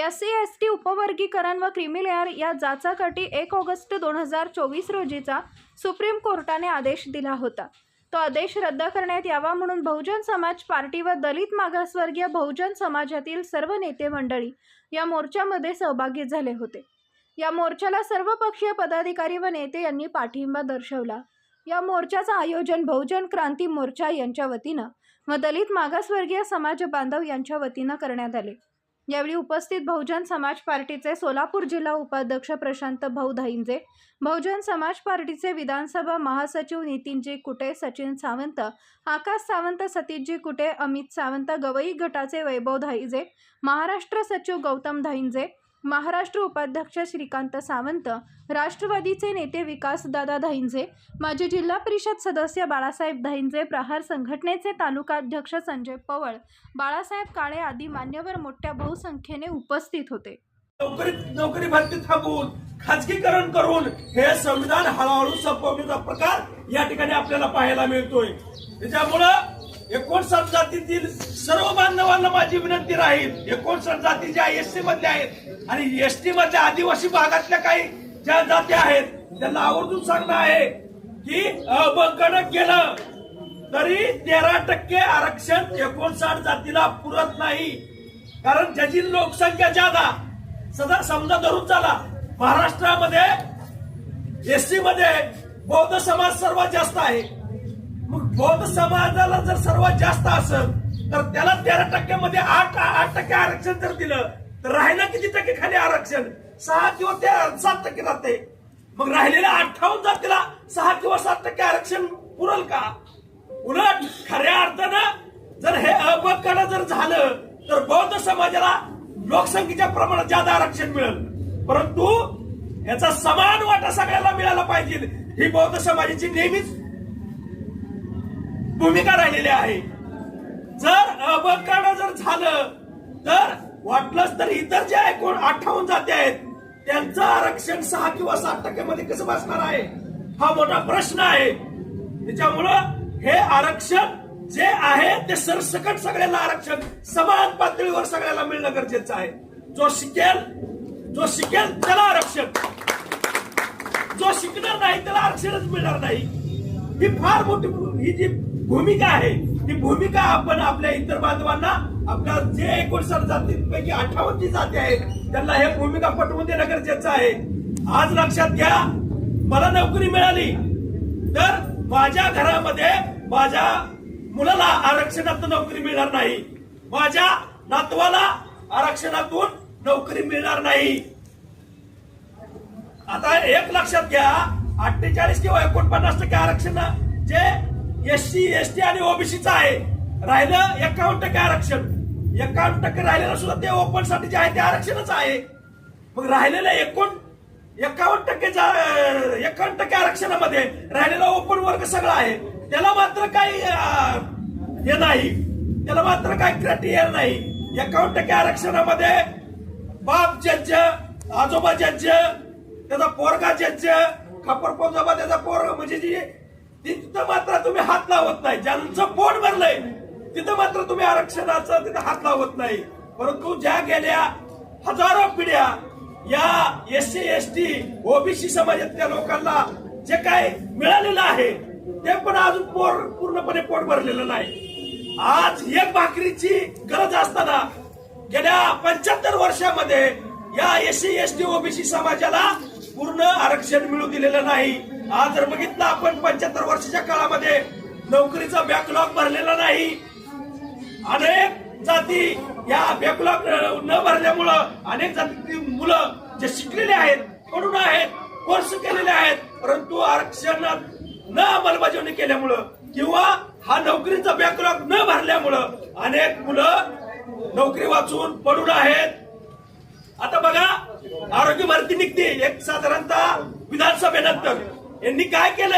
S C S T उपवर्गीकरण व creamy layer या जाचासाठी एक ऑगस्ट दोन हजार चोवीस रोजीचा सुप्रीम कोर्टाने आदेश दिला होता. तो आदेश रद्द करण्यात यावा म्हणून बहुजन समाज पार्टी व दलित मागासवर्गीय बहुजन समाजातील सर्व नेते मंडळी या मोर्चामध्ये सहभागी झाले होते. या मोर्चाला सर्वपक्षीय पदाधिकारी व नेते यांनी पाठिंबा दर्शवला. या मोर्चाचं आयोजन बहुजन क्रांती मोर्चा यांच्या वतीनं व दलित मागासवर्गीय समाज बांधव यांच्या वतीनं करण्यात आले. यावेळी उपस्थित बहुजन समाज पार्टीचे सोलापूर जिल्हा उपाध्यक्ष प्रशांत भाऊ धाईंजे बहुजन समाज पार्टीचे विधानसभा महासचिव नितीनजी कुटे सचिन सावंत आकाश सावंत सतीशजी कुटे अमित सावंत गवई गटाचे वैभव धाईजे महाराष्ट्र सचिव गौतम धाईंजे महाराष्ट्र उपाध्यक्ष श्रीकांत सावंत राष्ट्रवादीचे नेते विकासदादा धाईंजे माजी जिल्हा परिषद सदस्य बाळासाहेब धाईंजे प्रहार संघटनेचे तालुकाध्यक्ष संजय पवळ बाळासाहेब काळे आदी मान्यवर मोठ्या बहुसंख्येने उपस्थित होते. नोकरी नोकरी भरती थांबवून खाजगीकरण करून हे संविधान हळूहळू संपवण्याचा प्रकार या ठिकाणी आपल्याला पाहायला मिळतोय. त्याच्यामुळं एकोणसाठ जातीतील सर्व बांधवांना माझी विनंती राहील. एकोणसाठ जाती ज्या एसटी मधल्या आहेत आणि एसटी मधल्या आदिवासी भागातल्या काही ज्या जाती आहेत त्यांना आवर्जून सांगणं आहे की अबंकड केलं तरी तेरा टक्के आरक्षण एकोणसाठ जातीला पुरत नाही. कारण ज्याची लोकसंख्या जादा सदा समजा धरून चाला महाराष्ट्रामध्ये एसटी मध्ये बौद्ध समाज सर्वात जास्त आहे. मग बौद्ध समाजाला जर सर्वात जास्त असेल तर त्याला तेरा टक्क्यामध्ये आठ आठ टक्के आरक्षण जर दिलं तर राहिलं किती टक्के खाली आरक्षण? सहा किंवा ते सात टक्के राहते. मग राहिलेल्या अठ्ठावन्न जातीला सहा किंवा सात टक्के आरक्षण पुरल का? उलट खऱ्या अर्थानं जर हे अबकडं जर झालं तर बौद्ध समाजाला लोकसंख्येच्या प्रमाणात जादा आरक्षण मिळेल. परंतु याचा समान वाटा सगळ्याला मिळाला पाहिजे. ही बौद्ध समाजाची नेहमीच भूमिका राहिलेली आहे. जर अबकडं जर झालं तर वाटलंच तर इतर जे एकूण अठ्ठावन्न जाते आहेत त्यांचं आरक्षण सहा किंवा सात टक्क्यामध्ये कसं बसणार आहे? हा मोठा प्रश्न आहे. त्याच्यामुळं हे आरक्षण जे आहे ते सरसकट सगळ्यांना आरक्षण समान पातळीवर सगळ्याला मिळणं गरजेचं आहे. जो शिकेल जो शिकेल त्याला आरक्षण. जो शिकणार नाही त्याला आरक्षणच मिळणार नाही. ही फार मोठी ही जी भूमिका आहे. ती भूमिका आपण आपल्या इतर बांधवांना आपल्या जे एकोणसाठ जातींपैकी अठ्ठावन्न जी जाती आहेत त्यांना हे भूमिका पटवून देणं गरजेचं आहे. आज लक्षात घ्या मला नोकरी मिळाली. तर माझ्या घरामध्ये माझ्या मुलाला आरक्षणातून नोकरी मिळणार नाही. माझ्या नातवाला आरक्षणातून नोकरी मिळणार नाही. आता एक लक्षात घ्या अठ्ठेचाळीस किंवा एकोणपन्नास टक्के आरक्षण जे एस सी एस टी आणि ओबीसीचं आहे. राहिलं एकावन्न टक्के आरक्षण. एकावन्न टक्के राहिलेलं सुद्धा ते ओपनसाठी जे आहे ते आरक्षणच आहे. मग राहिलेलं एकोण एकावन्न टक्के एकावन्न टक्के आरक्षणामध्ये राहिलेला ओपन वर्ग सगळा आहे. त्याला मात्र काही हे नाही. त्याला मात्र काही क्रायटेरिया नाही. एकावन्न टक्के आरक्षणामध्ये बाप जज आजोबा जज त्याचा पोरगा जज खापर पोजोबा त्याचा पोर म्हणजे जी तिथं मात्र तुम्ही हात लावत नाही. ज्यांचं पोट भरलंय तिथं मात्र तुम्ही आरक्षणाचं तिथं हात लावत नाही. परंतु ज्या गेल्या हजारो पिढ्या या S C S T OBC समाजातल्या लोकांना जे काय मिळालेलं आहे ते पण अजून पोर पूर्णपणे पोट भरलेलं नाही. आज एक भाकरीची गरज असताना गेल्या पंच्याहत्तर वर्षामध्ये या S C S T OBC समाजाला पूर्ण आरक्षण मिळू दिलेलं नाही. आज जर बघितलं आपण पंच्याहत्तर वर्षाच्या काळामध्ये नोकरीचा बॅकलॉग भरलेला नाही. अनेक जाती या बॅकलॉग न भरल्यामुळं अनेक जाती मुलं जे शिकलेले आहेत पडून आहेत कोर्स केलेले आहेत परंतु आरक्षणात न अंमलबजावणी केल्यामुळं किंवा हा नोकरीचा बॅकलॉग न भरल्यामुळं अनेक मुलं नोकरी वाचून पडून आहेत. आता बघा आरोग्य भरती निघते एक साधारणतः विधानसभेनंतर. यांनी काय केलंय?